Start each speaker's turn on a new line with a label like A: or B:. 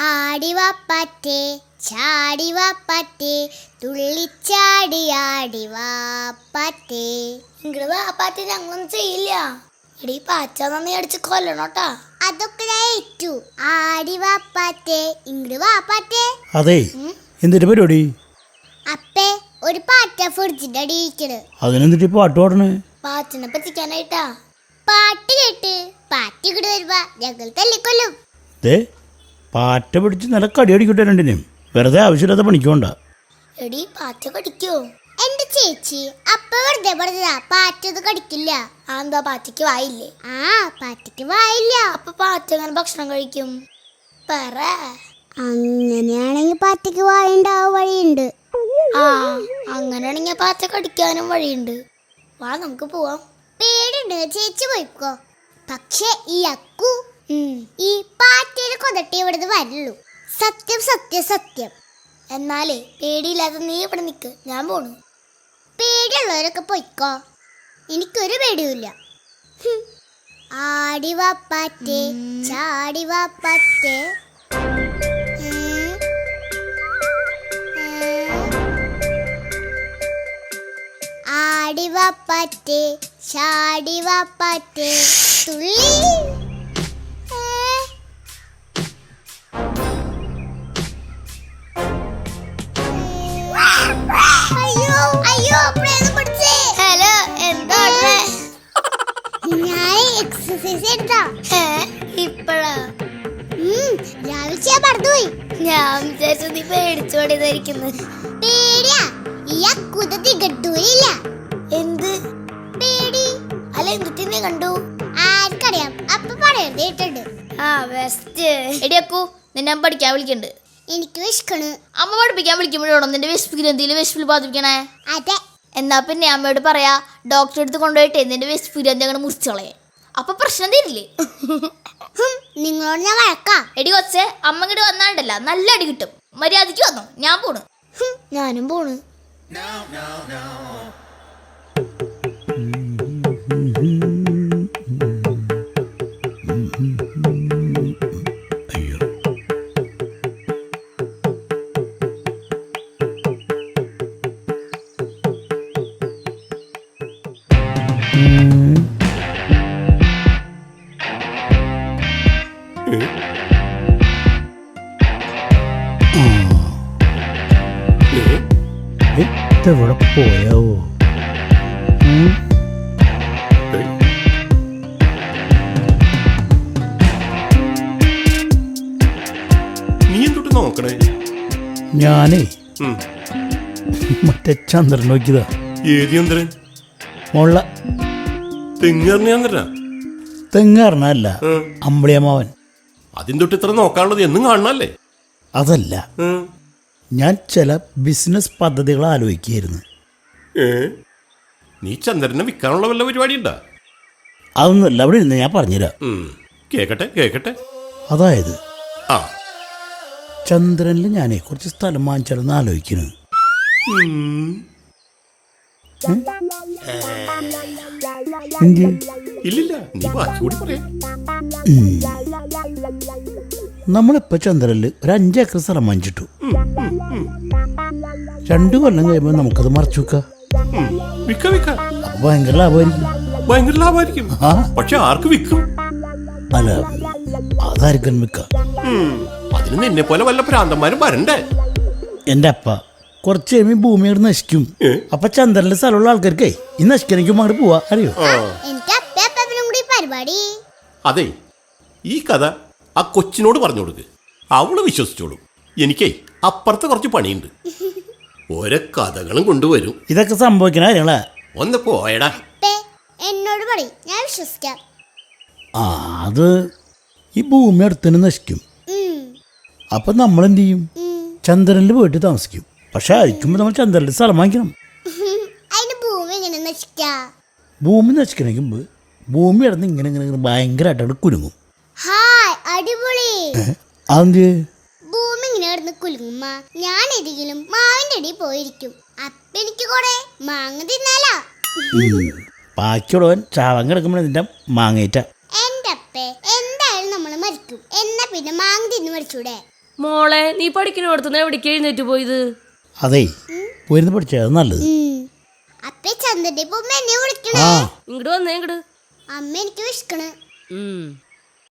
A: ആടിവാപ്പാറ്റേ ചാടിവാപ്പാറ്റേ തുള്ളിച്ചാടി ആടിവാപ്പാറ്റേ
B: ഇങ്ങട് വാപ്പാറ്റ ഞങ്ങളൊന്നും ചെയ്യില്ല. എടീ പാച്ച നന്ദി അടിച്ച് കൊല്ലണോട്ടാ
A: അതൊക്കെ ഞാൻ ഏറ്റു. ആടിവാപ്പാറ്റേ ഇങ്ങട് വാപ്പാറ്റേ
C: അതെ എന്തിട്ട് പരിപാടി?
A: അപ്പേ ഒരു പാറ്റ ഫ്രിഡ്ജിന്റെ അടി ഇരിക്കണ്.
C: അതിനെന്തിട്ട് പാട്ട് പാടണേ?
B: പാച്ചനെ പറ്റിക്കാനായിട്ടാ.
A: പാട്ട് കേട്ട് പാറ്റ് ഇങ്ങോട്ട് വരുമ്പോ ഞങ്ങൾ തല്ലിക്കൊല്ലും.
C: ദേ പാറ്റ പിടിച്ച് നല്ല കടി അടിക്കട്ടെ രണ്ടിനെയും. വെറുതെ ആവശ്യമില്ലാത്ത പണിക്കോണ്ട
B: എടി പാറ്റ കടിക്കോ?
A: എന്റെ ചേച്ചി അപ്പ വെറുതെ പറഞ്ഞതാ പാറ്റത് കടിക്കില്ല.
B: ആ എന്താ പാച്ചയ്ക്ക് വായില്ലേ?
A: ആ പാറ്റയ്ക്ക് വായില്ല.
B: അപ്പൊ പാറ്റ അങ്ങനെ ഭക്ഷണം കഴിക്കും? പറ.
A: അങ്ങനെയാണെങ്കിൽ പാറ്റയ്ക്ക് വായുണ്ടാവാൻ വഴിയുണ്ട്.
B: ആ അങ്ങനെയാണെങ്കിൽ പാറ്റ കടിക്കാനും വഴിയുണ്ട്. വാ നമുക്ക് പോവാം.
A: പേടുണ്ട് ചേച്ചി പോയിക്കോ. പക്ഷെ ഈ അക്കു ഈ കൊതട്ടി ഇവിടുന്ന് വരുള്ളൂ സത്യം സത്യം സത്യം.
B: എന്നാലേ പേടിയില്ലാതെ നീ ഇവിടെ നിൽക്ക് ഞാൻ പോണു.
A: പേടിയുള്ളവരൊക്കെ പൊയ്ക്കോ. എനിക്കൊരു പേടിയുമില്ല. ആടിവാപ്പാറ്റേ ആടിവാ പാറ്റേ ചാടിവാ പാറ്റേ. ഉം. ഉം. ആടിവാ പാറ്റേ ചാടിവാ പാറ്റേ. തുള്ളി. എക്സസൈസ് എടുത്താ?
B: ഇപ്പഴാ.
A: രാവിലെ ചെയ്യാൻ മറന്നുപോയി
B: ഞാൻ വിചാരിച്ചു നീ പേടിച്ചോടിയതായിരിക്കുന്നു
A: പേടിയാ? ഈ അക്കുത തികട്ടൂരില്ല
B: എന്ത്?
A: പേടി.
B: അല്ല എന്തിട്ട് നീ കണ്ടു?
A: ആർക്കറിയാം. അപ്പൊ പറയരുത് കേട്ടുണ്ട്
B: ആ ബെസ്റ്റ് എടിയക്കു നിന്നെ ഞാൻ പഠിക്കാൻ വിളിക്കണ്ട്.
A: എനിക്ക് വിശക്കണ്.
B: അമ്മ പഠിപ്പിക്കാൻ വിളിക്കുമ്പോഴാണോ നിന്റെ വിശപ്പിക്ക് എന്തെങ്കിലും വിശപ്പിൽ ബാധിപ്പിക്കണേ
A: അതെ.
B: എന്നാ പിന്നെ അമ്മയോട് പറയാ ഡോക്ടറെ അടുത്ത് കൊണ്ടുപോയിട്ട് നിന്റെ വിശപ്പ് എന്തെങ്കിലും മുറിച്ചോളെ അപ്പൊ പ്രശ്നം തീരില്ലേ?
A: നിങ്ങളോട് ഞാൻ വഴക്കാ.
B: എടി കൊച്ചെ അമ്മ ഇങ്ങോട്ട് വന്നാണ്ടല്ല. നല്ല അടി കിട്ടും. മര്യാദയ്ക്ക് വന്നോ. ഞാൻ പോണു. ഞാനും പോണു.
C: ഇതെവിടെ പോയാവോ ഉം?
D: നീ എന്തൊട്ട് നോക്കണേ?
C: ഞാനേ
D: ഉം.
C: മറ്റേ ചന്ദ്രൻ നോക്കിയതാ.
D: ഏത് ചന്ദ്രൻ?
C: മുള്ള. തെങ്ങാറിനല്ല അമ്പിളിയമ്മാവൻ.
D: അതിന് തൊട്ട് ഇത്ര നോക്കാനുള്ളത്? എന്നും കാണണല്ലേ?
C: അതല്ല.
D: ഉം.
C: ഞാൻ ചില ബിസിനസ് പദ്ധതികൾ ആലോചിക്കുകയായിരുന്നു.
D: നീ ചന്ദ്രനെ വിൽക്കാനുള്ള വല്ല പരിപാടി ഉണ്ടാ
C: അതൊന്നുമല്ല അവിടെ ഇരുന്ന് ഞാൻ പറഞ്ഞുതരാം.
D: കേക്കട്ടെ കേക്കട്ടെ.
C: അതായത്
D: ആ.
C: ചന്ദ്രനിൽ ഞാനേ കുറച്ച് സ്ഥലം വാങ്ങിച്ചാലെന്ന് ആലോചിക്കുന്നു. നമ്മളിപ്പോ ചന്ദ്രനിൽ ഒരു അഞ്ചേക്കർ സ്ഥലം വാങ്ങിച്ചിട്ടു. രണ്ടു കൊല്ലം കഴിയുമ്പോൾ നമുക്കത് മറച്ചു വെക്കാം.
D: ഉം. വിക്ക വിക്ക.
C: അപ്പൊ ഭയങ്കര ലാഭമായിരിക്കും.
D: ഭയങ്കര ലാഭമായിരിക്കും.
C: ആ?
D: പക്ഷെ ആർക്ക് വിൽക്കും
C: അല്ല അതായിരിക്കും വെക്കാം
D: ഉം. അതിന് നിന്നെ പോലെ വല്ല പ്രാന്തന്മാരും വരണ്ടേ?
C: എന്റെ അപ്പ കുറച്ച് കഴിയുമ്പോൾ ഭൂമി അവിടെ നശിക്കും? അപ്പൊ ചന്ദ്രന്റെ സ്ഥലമുള്ള ആൾക്കാർക്കേ ഈ നശിക്കണിക്കും അങ്ങോട്ട് പോവാ അറിയോ?
D: അതെ ഈ കഥ ആ കൊച്ചിനോട് പറഞ്ഞു കൊടുക്ക്. അവൾ വിശ്വസിച്ചോളൂ. എനിക്കേ അപ്പുറത്ത് കുറച്ച് പണിയുണ്ട്. ഓരോ കഥകളും കൊണ്ടുവരും.
C: ഇതൊക്കെ സംഭവിക്കണ കാര്യങ്ങളാ.
D: ഒന്ന് പോയടാ.
A: എന്നോട് പറ ഞാൻ വിശ്വസിക്കാം.
C: ആ അത് ഈ ഭൂമി അടുത്തന്നെ നശിക്കും. അപ്പൊ നമ്മൾ എന്ത് ചെയ്യും. ചന്ദ്രനിൽ പോയിട്ട് താമസിക്കും. പക്ഷെ അയക്കുമ്പോൾ നമ്മൾ ചന്ദ്രനിൽ സ്ഥലം വാങ്ങിക്കണം.
A: അതിന് ഭൂമി എങ്ങനെ നശിക്കാ?
C: ഭൂമി നശിക്കണമെങ്കിൽ മുമ്പ് ഭൂമി ഇടന്ന് ഇങ്ങനെ ഇങ്ങനെ ഭയങ്കരമായിട്ട്
A: ഹായ് അടിപൊളി?
C: അതെന്ത്?
A: കുലുങ്ങുമ്മ ഞാൻ ഏതെങ്കിലും മാവിന്റെ അടി പോയിരിക്കും. അപ്പൊ എനിക്ക് കൊറേ മാങ്ങ തിന്നാലാ.
C: ബാക്കിയുള്ളവൻ ചാവൻ കിടക്കുമ്പോൾ നിന്റെ മാങ്ങേറ്റ.
A: എന്റെ അപ്പേ എന്തായാലും നമ്മൾ മരിക്കും. എന്നാ പിന്നെ മാങ്ങ തിന്ന് മരിച്ചൂടെ?
E: മോളെ നീ പഠിക്കുന്നിടത്തുനിന്ന് എവിടേക്ക് എഴുന്നേറ്റ് പോയത്?
C: അതെ പോയിരുന്ന് പഠിച്ചത് അത് നല്ലത്.
A: അപ്പേ ചന്ദ്രന്റെ പോകുമ്പോ എന്നെ വിളിക്കണേ.
E: ഇങ്ങോട്ട് വന്നേ ഇങ്ങോട്ട്
A: അമ്മ എനിക്ക് വിശക്കണേ
E: ഉം.